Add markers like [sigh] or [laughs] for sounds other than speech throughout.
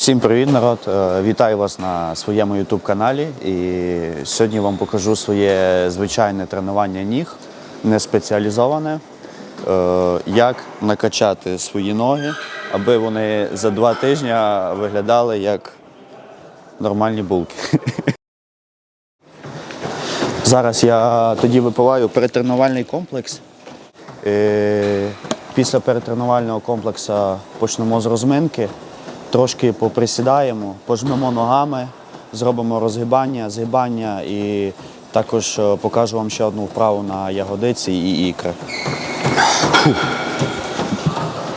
Всім привіт, народ! Е, Вітаю вас на своєму YouTube каналі. І сьогодні вам покажу своє звичайне тренування ніг, не спеціалізоване. Е, Як накачати свої ноги, аби вони за два тижні виглядали як нормальні булки. [laughs] Зараз я тоді випиваю перетренувальний комплекс. Е, Після перетренувального комплексу почнемо з розминки. Трошки поприсідаємо, пожмемо ногами, зробимо розгибання, згибання і також е, покажу вам ще одну вправу на ягодиці і ікри.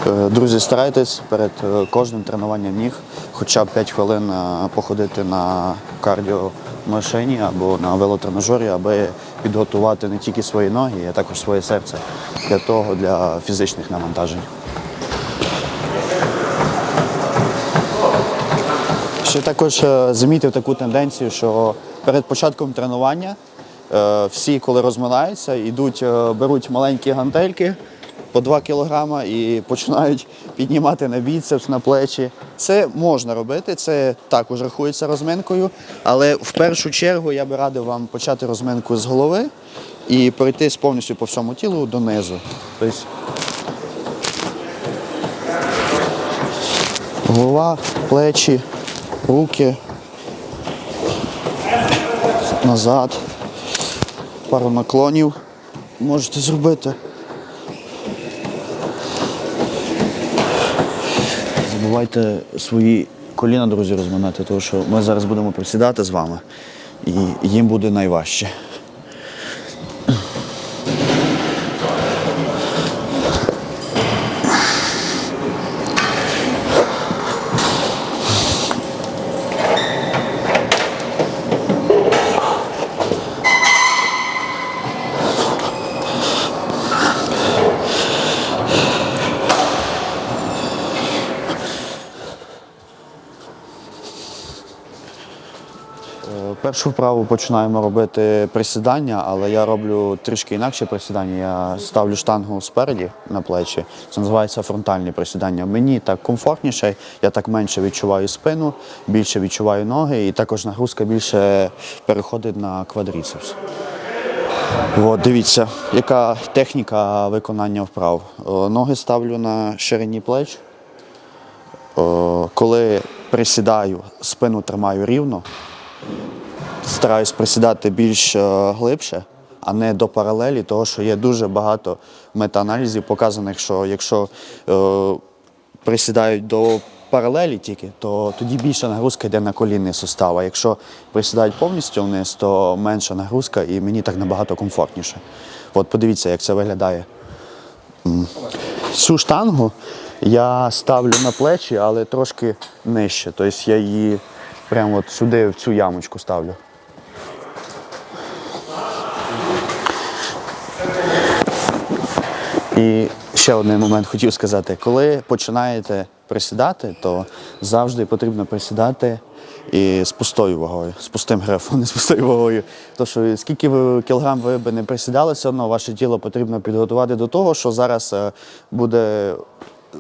Е, Друзі, старайтесь перед е, кожним тренуванням ніг хоча б 5 хвилин походити на кардіомашині або на велотренажері, аби підготувати не тільки свої ноги, а також своє серце для того, для фізичних навантажень. Ще також е, замітив таку тенденцію, що перед початком тренування е, всі, коли розминаються, йдуть, е, беруть маленькі гантельки по 2 кг і починають піднімати на біцепс, на плечі. Це можна робити, це також рахується розминкою, але в першу чергу я би радив вам почати розминку з голови і перейти з повністю по всьому тілу донизу. Тобто голова, плечі, руки, назад, пару наклонів можете зробити. Забувайте свої коліна, друзі, розминати, тому що ми зараз будемо присідати з вами і їм буде найважче. Першу вправу починаємо робити присідання, але я роблю трішки інакше присідання. Я ставлю штангу спереді на плечі. Це називається фронтальні присідання. Мені так комфортніше, я так менше відчуваю спину, більше відчуваю ноги, і також нагрузка більше переходить на квадріцепс. От, дивіться, яка техніка виконання вправ. Е, Ноги ставлю на ширині плеч. Е, Коли присідаю, спину тримаю рівно стараюсь присідати більш е, глибше, а не до паралелі, тому що є дуже багато метааналізів показаних, що якщо е, присідають до паралелі тільки, то тоді більша нагрузка йде на колінний сустав. А якщо присідають повністю вниз, то менша нагрузка і мені так набагато комфортніше. От подивіться, як це виглядає. Цю штангу я ставлю на плечі, але трошки нижче. Тобто я її прямо от сюди, в цю ямочку ставлю. І ще один момент хотів сказати: коли починаєте присідати, то завжди потрібно присідати і з пустою вагою, з пустим грифом, [laughs] не з пустою вагою. Тому що скільки ви кілограм ви би не присідали, все одно ваше тіло потрібно підготувати до того, що зараз е, буде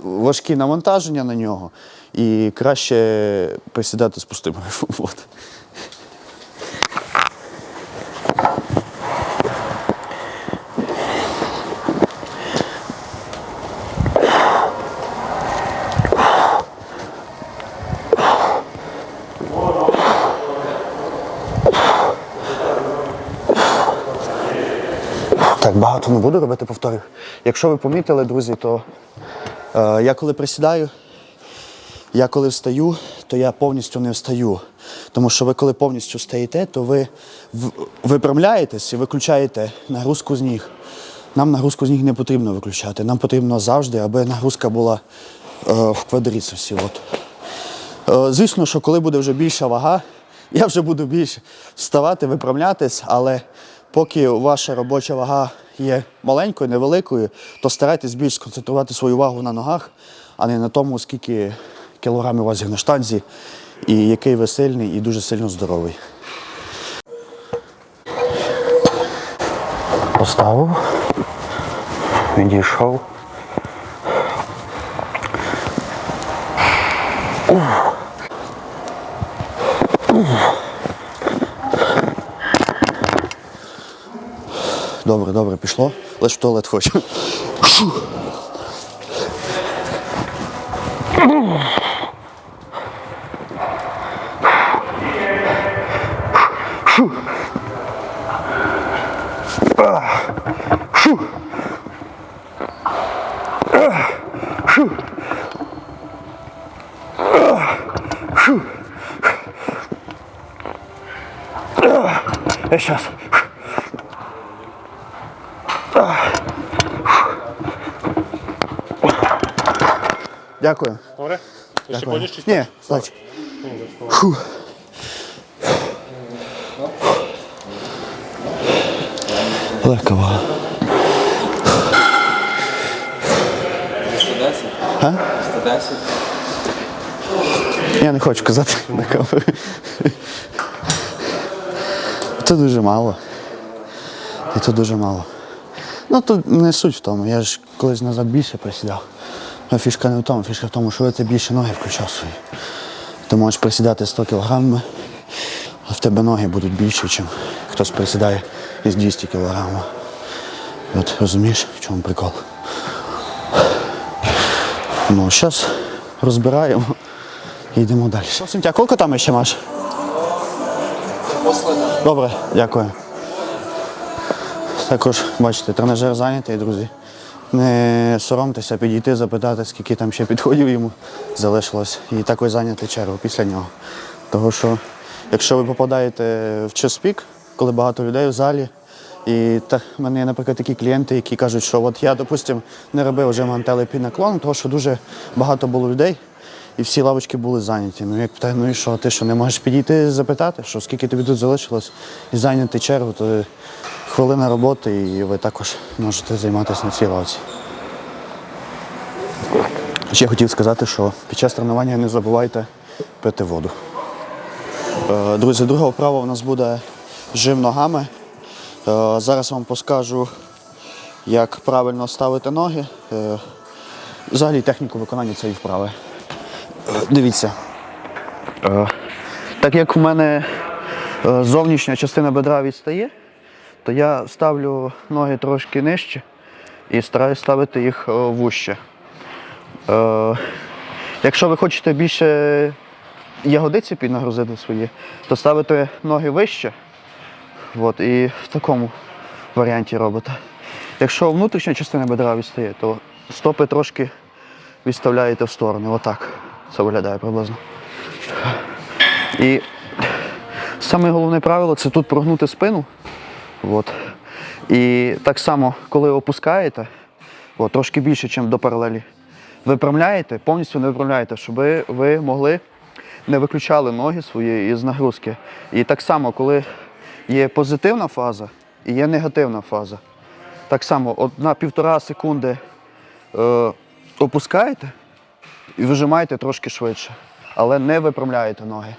важкі навантаження на нього, і краще присідати з пустим грифом. [laughs] Так, багато не буду робити повторів. Якщо ви помітили, друзі, то е, я коли присідаю, я коли встаю, то я повністю не встаю. Тому що ви коли повністю встаєте, то ви випрямляєтесь і виключаєте нагрузку з ніг. Нам нагрузку з ніг не потрібно виключати. Нам потрібно завжди, аби нагрузка була е, в квадріцепсі. От. Е, Звісно, що коли буде вже більша вага, я вже буду більше вставати, виправлятись, але поки ваша робоча вага є маленькою, невеликою, то старайтесь більш сконцентрувати свою увагу на ногах, а не на тому, скільки кілограмів у вас є на штанзі, і який ви сильний і дуже сильно здоровий. Поставив, відійшов. Добре, добре, пішло. Лише в туалет хочу. Сейчас. Дякую. Добре? Ти ще ходиш чи Ні, значить. Легка вага. 110? А? 110? Я не хочу казати [laughs] на камеру. Це дуже мало. І це дуже мало. Ну тут не суть в тому. Я ж колись назад більше присідав. А фішка не в тому, фішка в тому, що ти більше ноги включав свої. Ти можеш присідати 100 кілограмами, а в тебе ноги будуть більші, ніж хтось присідає із 200 кілограмів. От розумієш, в чому прикол? Ну, зараз розбираємо і йдемо далі. Сімтя, скільки там ще маєш? Добре, дякую. Також, бачите, тренажер зайнятий, друзі. Не соромтеся підійти, запитати, скільки там ще підходів йому залишилось. І також зайняти чергу після нього. Тому що, якщо ви попадаєте в час пік, коли багато людей в залі, і так мене є, наприклад, такі клієнти, які кажуть, що от я, допустимо, не робив вже мантели під наклон, тому що дуже багато було людей, і всі лавочки були зайняті. Ну, як питаю, ну і що, ти що, не можеш підійти запитати, що скільки тобі тут залишилось, і зайняти чергу, то хвилина роботи, і ви також можете займатися на цій лавці. Ще хотів сказати, що під час тренування не забувайте пити воду. Е, Друзі, друга вправа у нас буде жим ногами. Е, Зараз вам поскажу, як правильно ставити ноги. Е, Взагалі техніку виконання цієї вправи. Е, Дивіться. Е, Так як в мене е, зовнішня частина бедра відстає, то я ставлю ноги трошки нижче і стараюсь ставити їх е, вужче. Е, Якщо ви хочете більше ягодиці піднагрузити свої, то ставите ноги вище. От, і в такому варіанті робите. Якщо внутрішня частина бедра відстає, то стопи трошки відставляєте в сторони. Отак. Це виглядає приблизно. І саме головне правило це тут прогнути спину. От. І так само, коли опускаєте, от, трошки більше, ніж до паралелі, виправляєте, повністю не виправляєте, щоб ви, могли не виключали ноги свої із нагрузки. І так само, коли є позитивна фаза і є негативна фаза. Так само, от на півтора секунди е, опускаєте і вижимаєте трошки швидше, але не виправляєте ноги.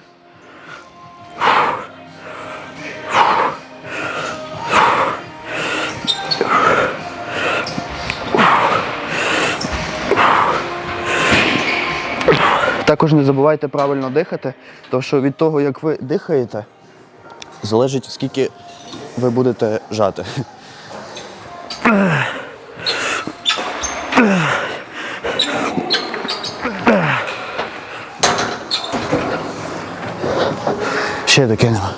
Також не забувайте правильно дихати, тому що від того, як ви дихаєте, залежить, скільки ви будете жати. Ще докинемо.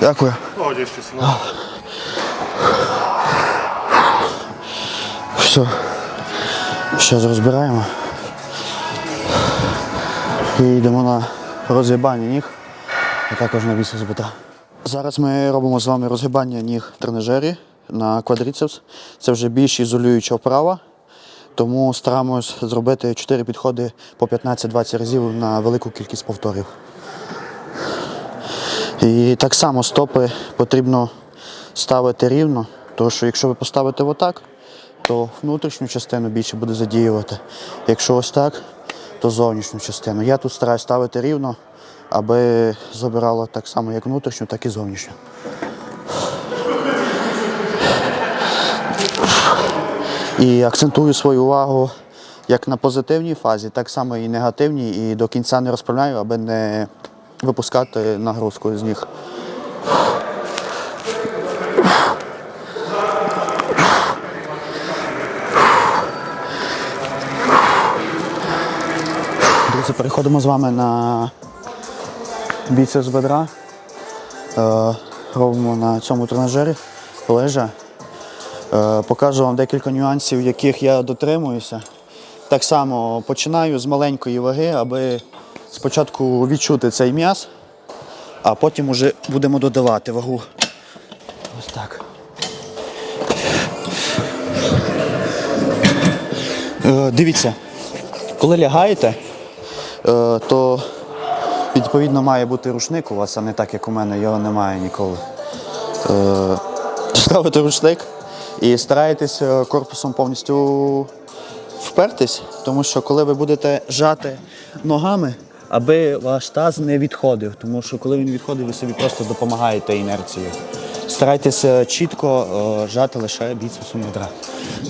Дякую. Молодець, чесно. Все. Зараз розбираємо. І йдемо на розгибання ніг, а також на біса збита. Зараз ми робимо з вами розгибання ніг в тренажері на квадріцепс. Це вже більш ізолююча вправа, тому стараємось зробити 4 підходи по 15-20 разів на велику кількість повторів. І так само стопи потрібно ставити рівно, тому що якщо ви поставите отак, то внутрішню частину більше буде задіювати. Якщо ось так, то зовнішню частину. Я тут стараюсь ставити рівно, аби забирало так само як внутрішню, так і зовнішню. І акцентую свою увагу як на позитивній фазі, так само і негативній, і до кінця не розправляю, аби не випускати нагрузку з ніг. Друзі, переходимо з вами на біцепс бедра. Е, робимо на цьому тренажері лежа. Е, Покажу вам декілька нюансів, яких я дотримуюся. Так само починаю з маленької ваги, аби спочатку відчути цей м'яз, а потім вже будемо додавати вагу. Ось так. Е, Дивіться, коли лягаєте, то відповідно має бути рушник у вас, а не так, як у мене, його немає ніколи. Е, Ставите рушник і стараєтесь е, корпусом повністю впертись, тому що коли ви будете жати ногами, аби ваш таз не відходив, тому що коли він відходить, ви собі просто допомагаєте інерцією. Старайтеся чітко е, жати лише біцепсом бедра.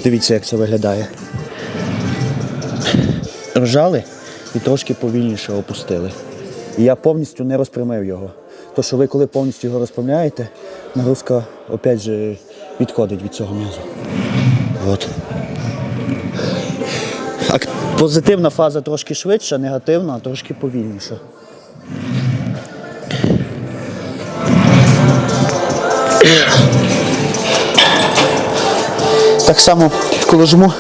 Дивіться, як це виглядає. Ржали і трошки повільніше опустили. І я повністю не розпрямив його. То, що ви коли повністю його розпрямляєте, нагрузка опять же відходить від цього м'язу. От. Позитивна фаза трошки швидша, негативна трошки повільніша. Так само, коли жму,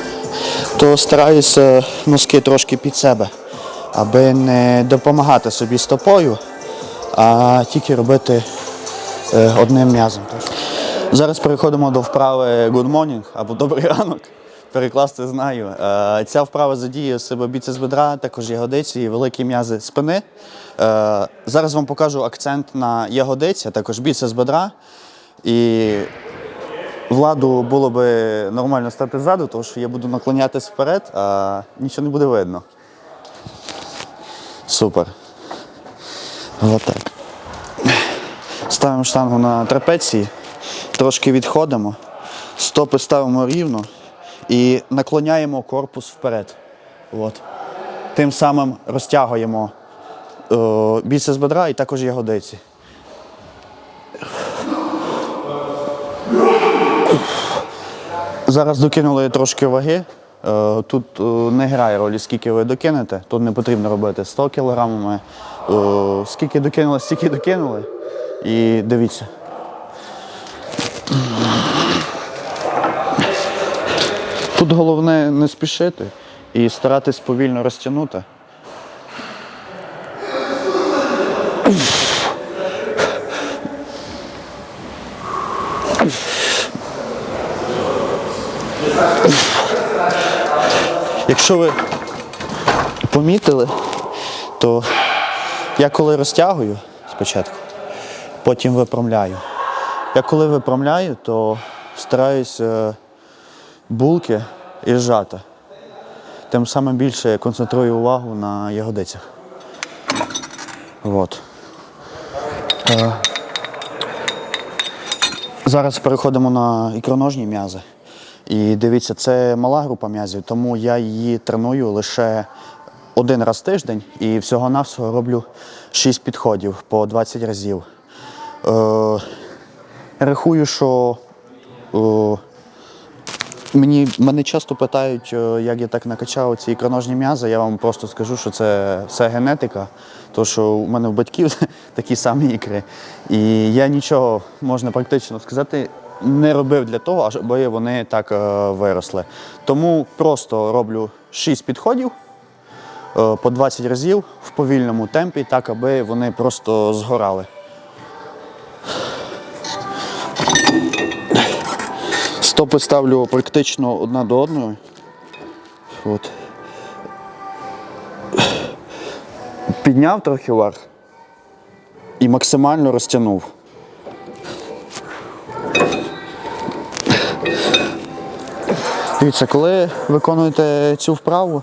то стараюся носки трошки під себе, аби не допомагати собі стопою, а тільки робити е, одним м'язом. Зараз переходимо до вправи Good Morning або Добрий ранок. Перекласти знаю. Е, Ця вправа задіє себе біцепс бедра, також ягодиці і великі м'язи спини. Е, Зараз вам покажу акцент на ягодиці, також біцепс бедра. І владу було би нормально стати ззаду, тому що я буду наклонятись вперед, а нічого не буде видно. Супер. Отак. Ставимо штангу на трапеції, трошки відходимо, стопи ставимо рівно і наклоняємо корпус вперед. От. Тим самим розтягуємо е, біцепс бедра і також ягодиці. Зараз докинули трошки ваги. Е, Тут е, не грає ролі, скільки ви докинете. Тут не потрібно робити 100 кілограмами. Е, Скільки докинули, стільки докинули. І дивіться. Тут головне не спішити і старатись повільно розтягнути. Якщо ви помітили, то я коли розтягую спочатку, потім випрямляю. Я коли випрямляю, то стараюсь е, булки і зжати. Тим самим більше я концентрую увагу на ягодицях. От. Е, Зараз переходимо на ікроножні м'язи. І дивіться, це мала група м'язів, тому я її треную лише один раз в тиждень і всього-навсього роблю 6 підходів по 20 разів. Е, рахую, що е, Мені мене часто питають, е, як я так накачав ці ікроножні м'язи. Я вам просто скажу, що це все генетика, тому що у мене в батьків [laughs] такі самі ікри. І я нічого, можна практично сказати, не робив для того, аби вони так е, виросли. Тому просто роблю 6 підходів е, по 20 разів в повільному темпі, так аби вони просто згорали. Стопи ставлю практично одна до одної. От. Підняв трохи вверх і максимально розтягнув. Дивіться, коли виконуєте цю вправу,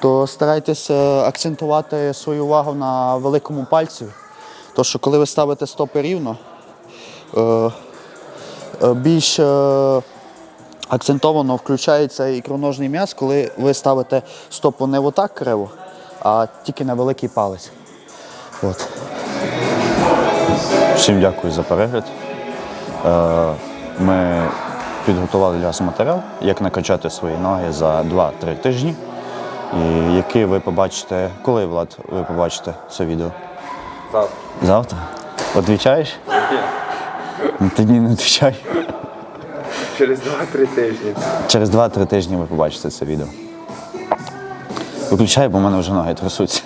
то старайтеся акцентувати свою увагу на великому пальці. Тому що коли ви ставите стопи рівно, е, е, більш е, акцентовано включається ікроножний м'яз, коли ви ставите стопу не отак криво, а тільки на великий палець. От. Всім дякую за перегляд. Ми підготували для вас матеріал, як накачати свої ноги за 2-3 тижні. І який ви побачите, коли Влад, ви побачите це відео? Завтра. Завтра? Отвічаєш? Ну, Тоді не відвічай. Через 2-3 тижні. Через 2-3 тижні ви побачите це відео. Виключай, бо в мене вже ноги трясуться.